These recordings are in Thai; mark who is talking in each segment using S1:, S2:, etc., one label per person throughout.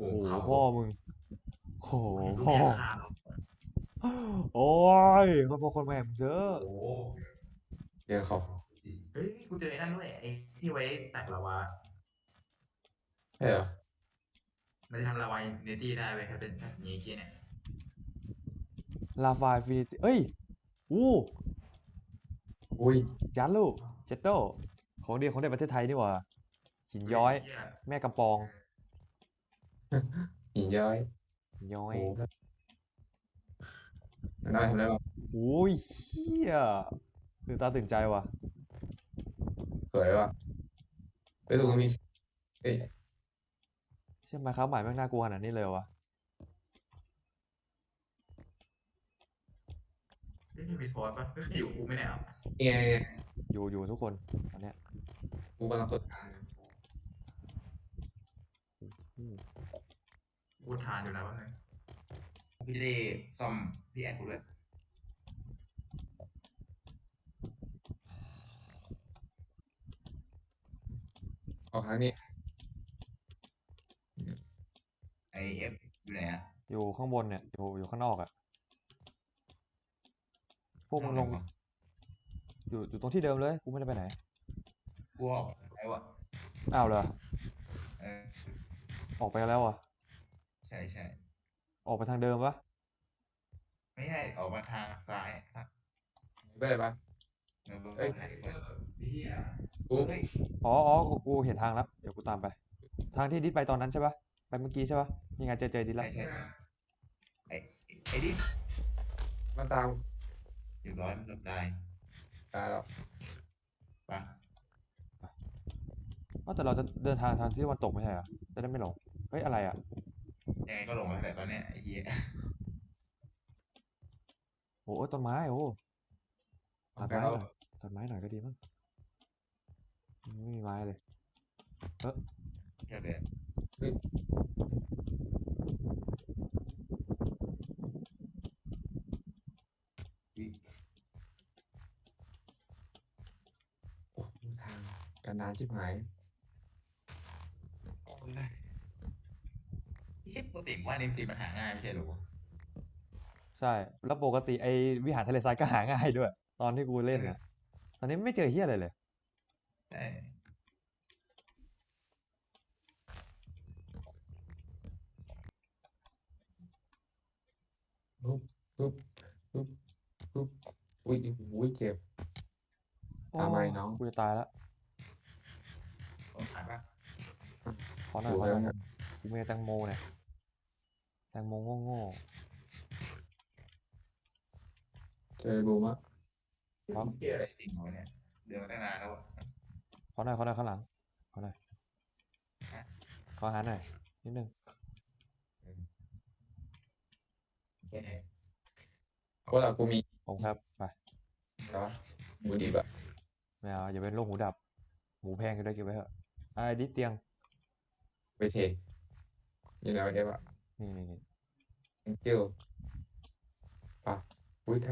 S1: โอ้โห
S2: เขา
S1: พ่อมึงโอ้โห
S2: ดู
S1: พ่อ
S2: เนี่ยข่าว
S1: โอ้ยคนพ่อคนแม่มึงเจอ
S2: โอ้โห
S3: เจอเขา
S2: เฮ้ยกูเจอไอ้นั่นด้วยไอ้ที่ไว้ตักลาวา
S3: ใช่เหรอ
S2: มันจะทำลาวาเนตี้ได้เว้ยถ้าเป็นแบบนี้เคียเนี่ย
S1: ลาฟาฟินิตี้เอ้ยอู้
S3: อุ้ย
S1: ยันลูกเจตโตของดีของในประเทศไทยนี่หว่าหินย้อย
S2: เหี้
S1: แม่กำปอง
S3: หินย้อย
S1: หินย้อ
S3: โอ้
S1: ย
S3: โหมันได้ทำได้ปะ
S1: โอ้ยเฮียตื่นตาตื่นใจว่ะ
S3: สวยปะเฮ้ยตรงนี้มีเฮ้ย
S1: เชื่อไหมครับหมายแม่งน่ากลัวขนาดนี้เลยวะ
S2: เฮ้ยมีฟอสปะเฮ้ยอยู่กูไม่แน่เอา
S3: นี่ไง
S1: อยู่อยู่ทุกคนตอนเนี้ย
S3: กูกำลังกด
S1: อืม
S2: กูทานอยู่แล้วแป๊บนึงพี่จะได้ซ่อมพี่แอดกูด้วย
S3: ออกทางนี้
S2: ไอเอฟอยู่ไหนอะ
S1: อยู่ข้างบนเนี่ย อยู่อยู่ข้างนอกอะพวกมึงลง อยู่อยู่ตรงที่เดิมเลย กูไม่ได้ไปไหน
S2: กูออกไอ้วะ
S1: อ้าวเหรอ
S2: เออ
S1: ออกไปแล้วอะ
S2: ใช่ใช่
S1: ออกไปทางเดิมปะ
S2: ไม่ใช่ออกมาทางซ้ายครับ
S3: ไปเลยปะ
S2: เออ
S3: เอ้ย
S2: ไหนเปิด
S3: กู
S2: เฮ้ย
S1: อ๋ออ๋อกูกูเห็นทางแล้ว เดี๋ยวกูตามไป ทางที่ดิสไปตอนนั้นใช่ปะไปเมื่อกี้ใช่ปะยังไงเจอเจอดิส
S2: ใช่
S1: แล้ว
S2: ใช่ใช่ไอ้ไอ้ดิ
S3: มาตาม
S2: เรียบร้อยมันเกือบตาย
S3: ตายแล้ว
S2: ปะ
S1: อ๋อแต่เราจะเดินทางทางที่ตะวันตกไม่ใช่เหรอจะได้ไม่หลงเฮ้ยอะไรอะ
S2: ยังไงก็ลงแล้วแหละตอนเนี้ยไอ้เหี้ย
S1: โอ้โหต้นไม้โอ้
S3: เอา
S1: ตัด
S3: ไป
S1: ไม้
S3: แล้ว
S1: หน่อยตัดไม้หน่อยก็ดีมั้งไม่มีไม้เลย
S2: เดี๋ยวเดี๋ยว
S3: โอ้ทางกันนานชิบหาย
S2: เช็คปกติว่าในฟิล์มมันหาง่ายไม่ใช่เหรอวะ
S1: ใช่ แล้วปกติไอวิหารทะเลทรายก็หาง่ายด้วย ตอนที่กูเล่นอะตอนนี้ไม่เจอเฮียอะไรเลย
S2: ใช่
S3: ปุ๊บปุ๊บปุ๊บปุ๊บอุ้ยอุ้ยเจ็บตามไปน้อง
S1: กูจะตายแล้ว
S2: ผมผ่านปะ
S1: ขอหน่อย
S3: ดู
S1: ขอ
S3: แล้
S1: ห
S3: ว
S1: น่อย
S3: นะ
S1: กูมีแตงโมเนี่ย แตงโมโง่
S3: เจอบูมอะ
S1: ครับ
S2: เกี่ยอะไรจริงวะเนี่ย เดินมาตั้งนานแล้วอะ
S1: ๆขอหน่อยขอหน่อยข้างหลังขอหน่อย
S2: ฮะ
S1: ขออาหารหน่อยนิดนึง
S2: แค่นี้
S3: เพราะเรากูมี
S1: ผมครับไป
S3: อะไรวะหมูดิบอะ
S1: ไม่เอาอย่าเป็นโรคหูดับ หมูแพงก็ได้เก็บไว้เถอะอ่าดิสเตียง
S3: ไปเทอยู่ไหนวะเอฟอะ
S1: นี่นี่นี่
S3: thank you ป่ะอุ้ยท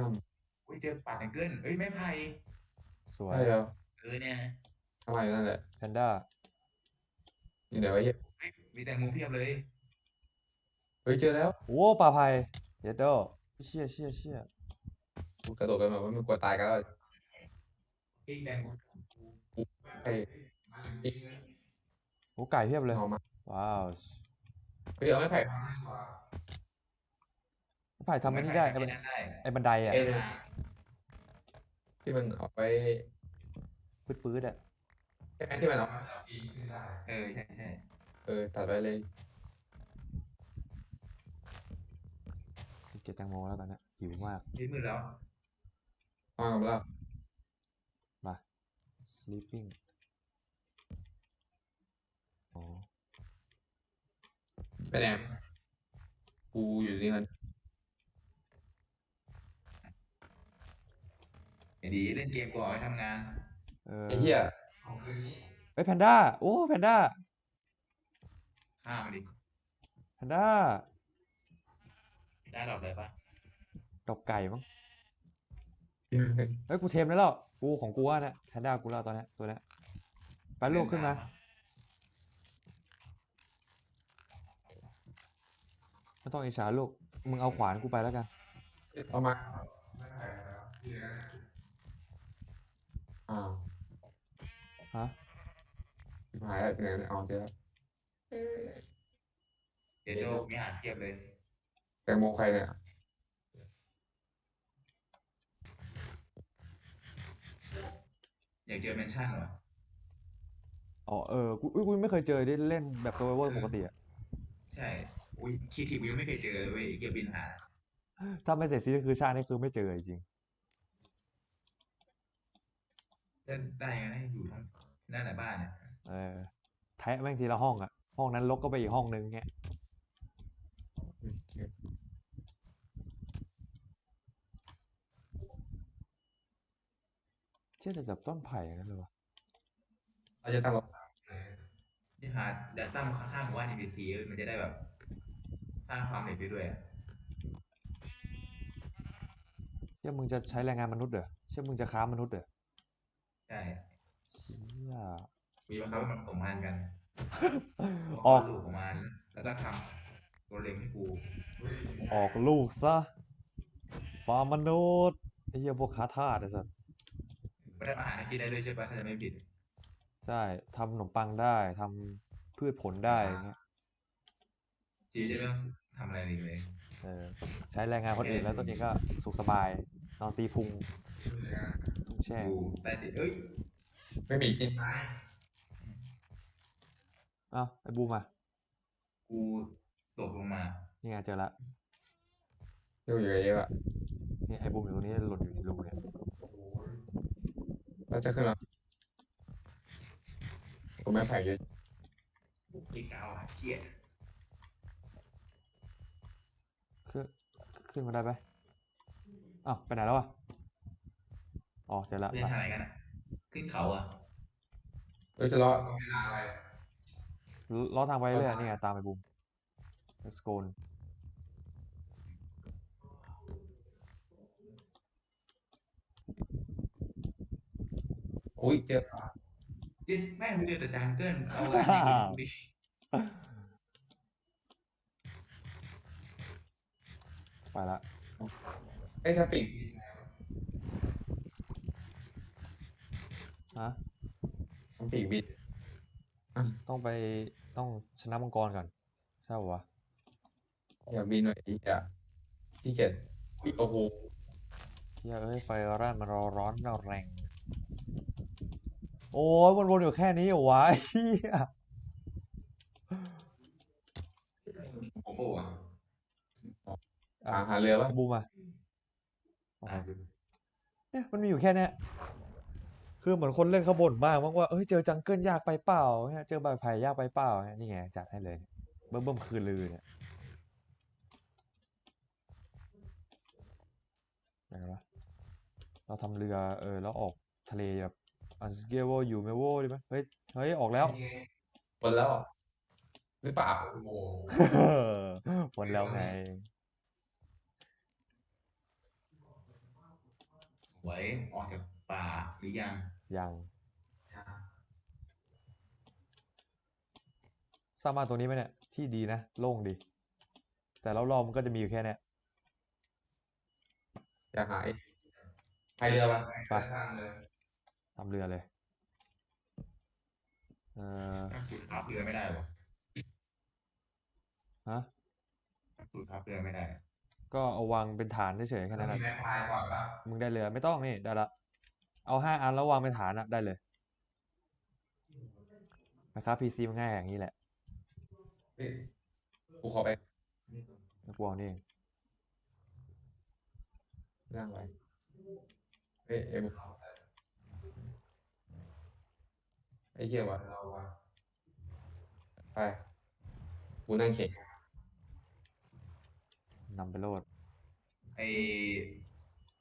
S2: อุ้ยเจอป่าแตงเกิลเอ้ยไม่ไผ่
S1: สวำย
S3: ใช่แล้ว
S2: เออเนี่ย
S3: ทำไมอยู่นั่นแหละ
S1: แพนด้า
S3: อยู่ไหนวะเหี้ย
S2: เฮ้ยมีแตงโมเพียบเลย
S3: เฮ้ยเจอแล้ว
S1: โอ้ปลาไผ่เย็ดโดเชี่ยเชี่ยเชี่ย
S3: กูกระโดดไปมาว่ามันกลัวตายกันแล้ว
S2: เฮ้ยแตงโม
S3: ไอ้
S1: โอ้ไก่เพียบเลย
S3: หอมมา
S1: ว้าว
S3: เฮ้ยเอาไม่ไผ่
S1: ไผ่ทำอันนี้ได้ไอ้
S2: ไอ้
S1: บัน
S2: นั่นได้
S1: ไอ้บันไดอะ
S3: เอ้ยที่มันออกไป
S1: ปื๊ดๆอะ
S3: ใช่ไหมที่มันออก
S2: เออใช่ใช่
S3: เออตัดไปเลย
S1: เก็บแตงโมแล้วตอนเนี้ยหิวมาก
S2: ยืดมือแล้ว
S3: มากับเรา
S1: มา sleeping อ๋อ
S3: ไปแดงกูอยู่ที่นั่น
S2: ไอ้ดีเล่นเกมก่อนไปทำงาน
S1: เออ
S3: ไอ้เหี้ย
S1: เฮ้ยแพนด้า โอ้แพนด้า
S2: ฆ่ามันดิ
S1: แพนด้า
S2: ได้ดอกเลยปะ
S1: ดอกไก่มั้งเฮ้ยกูเทมแล้วแล้ว กูของกูอะเนี่ยแพนด้ากูแล้วตอนเนี้ยตัวเนี้ยไปลูกขึ้นมา ไม่ต้องอิจฉาลูก มึงเอาขวานกูไปแล้วกัน
S3: เอามาอ้าว
S1: ฮะ
S3: ชิบหายแล้วเป็นไงเนี่ยเอาเจอแล้ว
S2: เดี๋ยวโจมีอาหารเทียบเลย
S3: แตงโมใครเนี่ย
S2: อยากเจอแมนชั่นเหรอ
S1: อ๋อเออ กูอุ๊ยกูไม่เคยเจอได้เล่นแบบ survival ปกติอะ
S2: ใช่ อุ้ยคีทีกูยังไม่เคยเจอเลยเว้ยไอ้เกียบินหา
S1: ถ้าไม่เสร็จซีรีส์คือชาตินี่คือไม่เจอจริง
S2: ได้ได้ไงอยู่ทั้งนั่นแหละบ้านเนี่ย
S1: เออแทะแม่งทีละห้องอะห้องนั้นลกก็ไปอีกห้องนึงเงี้ยเชื่อแต่แบบต้นไผ่นั่นเลยวะ
S3: เราจะตั้งรถ
S2: นี่หาเดี๋ยวตั้งข้างๆหมู่บ้าน NPC มันจะได้แบบ สร้างความเด็กไปด้วยอะ
S1: เชื่อมึงจะใช้แรงงานมนุษย์เหรอเชื่อมึงจะค้ามนุษย์เหรอ
S2: ใช่
S1: เชี่ย
S2: มีบังคับให้มันผสมพันธุ์กัน
S1: ออก
S2: ลูกออกมาแล้วก็ทำตัวเล็งให้กู
S1: ออกลูกซะฟาร์มมนุษย์ไอ้เหี้ยพวกค้าทาสไอ้สัส
S2: ไม่ได้อาหารให้กินได้ด้วยใช่ปะถ้าจะไม่ผิด
S1: ใช่ทำขนมปังได้ทำพืชผลได้อย่างเงี้ย
S2: ชีวิตจะไม่ต้องทำอะไรอีกเลย
S1: เออใช้แรงงานคนอื่นแล้วตัวเองก็สุขสบาย นอนตีพุงทุ่งแช่
S2: กูใต้ติดเอ้ย
S3: ไม่มีกิน
S1: เอ้าไอ้บูมอะ
S2: กูตกลงมา
S1: นี่ไงเจอละ
S3: อยู่อยู่เยอะอะ
S1: นี่ไอ้บูมอยู่ตรงนี้หล่นอยู่ในรูเนี่ย
S3: เราจะขึ้นมากูไม่แผ่เยอะ
S2: กินกาวเครียด
S1: ขึ้น ขึ้นมาได้ไหมอ้าวไปไหนแล้วอะอ๋อเจอละ
S2: เล่นทางไหนกันอะ ขึ้นเขาอะ
S3: เออจะรอ
S1: ล้อทางไปเรื่อยๆนี่ไงตามไอ้บูม let's go
S3: อุ้ยเจอ
S2: เฮ้ยแม่งกูเจอแต่จังเกิลเอาอะไรอย่างงี้ดิ
S1: ไปละ
S3: ไอ้ยถ้าปิด
S1: ฮะ
S3: มันปีกบิด
S1: ต้องไปต้องชนะมังกรก่อนใช่ปะวะ
S3: อย่าบินหน่อยดิอะพี่เกียจอุ๊ยโอ้โห
S1: เฮียเอ้ยไฟร้านมันรอร้อนเราแรงโอ้ยวนๆอยู่แค่นี้เหรอวะไอ้เฮีย
S2: โอ้โหอะ
S3: หาหาเรือปะ
S1: ไอ้บูมอะโอเค
S2: อะ
S1: เนี่ยมันมีอยู่แค่เนี้ยคือเหมือนคนเล่นเขาบ่นบ้างว่าเอ้ยเจอจังเกิลยากไปเปล่าเนี่ยเจอใบไผ่ยากไปเปล่าเนี่ยนี่ไงจัดให้เลยเบิ่มเบิ่มคืนลือเนี่ยอะไรวะเราทำเรือเออแล้วออกทะเลแบบ unscalable อยู่ไม่โว้ดีไหมเฮ้ยเฮ้ยออกแล้ว
S3: บนแล้วหรือเปล่าโอ้โห
S1: หมดแล้วไง
S2: สวยออกจากป่าหรือยัง
S1: ยังสร้างบ้านตรงนี้ไหมเนี่ย ที่ดีนะ โล่งดี แต่รอบๆมันก็จะมีอยู่แค่เนี้ย
S3: อยากหาไอ้พายเรือปะ
S1: ไปทำเรือเลย เออ
S2: ถ้าขุดทับเรือไม่ได้หรอ
S1: ฮะ
S2: ขุดทับเรือไม่ได้
S1: ก็เอาวางเป็นฐานเฉยๆแค่นั้นนะมึงได้เรือไม่ต้องนี่ได้ละ เอาห้าอันแล้ววางเป็นฐานอะได้เลยนะครับพีซีมันง่ายอย่างนี้แหละ
S3: เฮ้ยกูขอไป
S1: แล้วกูเอานี่เอง
S3: นั่งไว้เฮ้ยเอ็มไอ้เหี้ยวะไปกูนั่งเข็น
S1: นำไปโหลด
S2: ไอ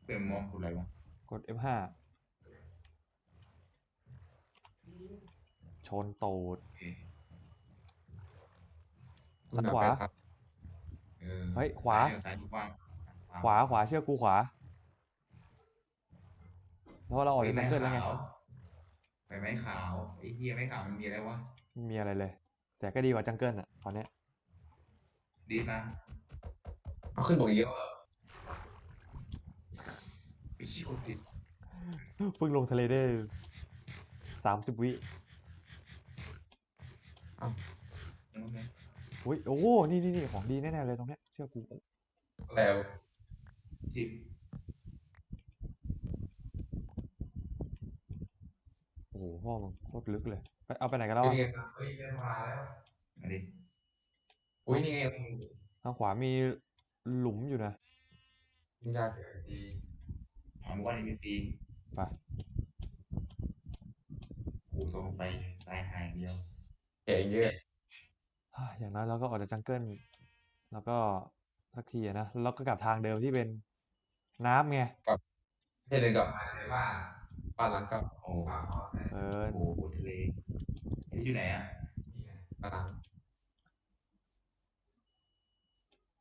S2: เป็นมองขุดอะไรวะ
S1: กด F5 ชนตูด
S2: โอเค
S3: กู
S1: ซ้าย
S3: หา
S1: ขวา
S3: ไปครับ
S2: เออ
S1: เฮ้ยขวา
S2: ซ้ยซ้ายดูกว้าง
S1: ขวาขวาเชื่อกูขวาเพราะเราออก
S2: เฮ้
S1: จายก
S2: ไม้
S1: จังเกิลแล้วไง
S2: ขาวไปไม้ขาวไอ้เฮียไม้ขาวมันมีอะไรวะ
S1: ไม่มีอะไรเลย แต่ก็ดีกว่าจังเกิลอะตอนเนี้ย
S2: ดีดนะ
S3: เอาขึ้นบอกอีกเยอะ
S2: ไอ้ชิคนติด
S1: เพิ่งลงทะเลได้สามสิบวิ
S2: ยังไม่
S1: อุ้ยโอ้โหนี่นี่นี่ของดีแน่ๆเลยตรงเนี้ยเชื่อกู
S3: แล้ว
S2: สิบ
S1: โอ้โหพ่อมึงโคตรลึกเลยไปเอาไปไหนกันแล้ว
S3: นี่
S1: อะ
S3: ไงเฮ้ยได้มาแล้ว
S2: มาดิ
S3: อุ้ยนี่ไง
S1: ทางขวามี หลุมอยู่นะ
S3: ยิงยากดี
S2: หาหมู่บ้านเอ็มซี
S1: ไป
S2: โอ้ตรงไปตายหายเดียว
S3: เก่งเยอะ
S1: อะอย่างน้อยเราก็ออกจากจังเกิลแล้วก็สักทีอะนะแล้วก็กลับทางเดิมที่เป็นน้ำไง
S3: ให้เดินกลับมาในบ้านบ้านหลังเก็
S2: โอ้
S1: เออ
S2: โหทะเลอันนี้อยู่ไหนอะ
S3: บ้านหลัง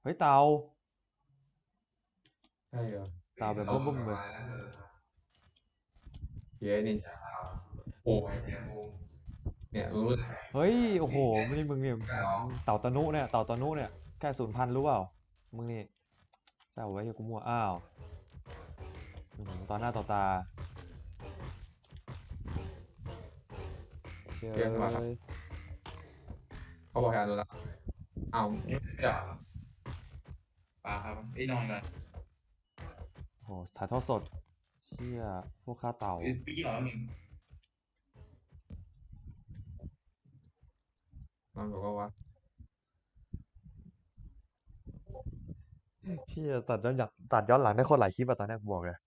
S1: เฮ้ยเตา
S3: ใช่เหรอ
S1: เตาแบบบึ้มๆเลย
S3: เย้นินจาโอ้ยเนี่ยรู้เลย
S1: เฮ้ยโอ้โหไม่ได้มึงเนี่ยเต่าตะนุเนี่ยเต่าตะนุเนี่ยใกล้สูญพันธุ์รู้เปล่ามึงนี่แต่ไว้เหี้ยกูมั่วอ้าวอื้อหือต่อหน้าต่อตาเชื่อ
S3: เรียกมาครับ
S1: เลย
S3: เขาบอกให้อนุรักษ์เอาไม่ได้
S2: ปลาครับไอ้ยนอนก่อน
S1: โอ้โหถ่ายทอดสด เชี่ยพวกฆ่าเต่า
S2: เอ้ยปีเหรอมึง
S3: มันบอกว่าว่า
S1: เชี่ยตัดย้อนหลังตัดย้อนหลังได้โคตรหลายคลิปอะตอนเนี้ยกูบอกเลย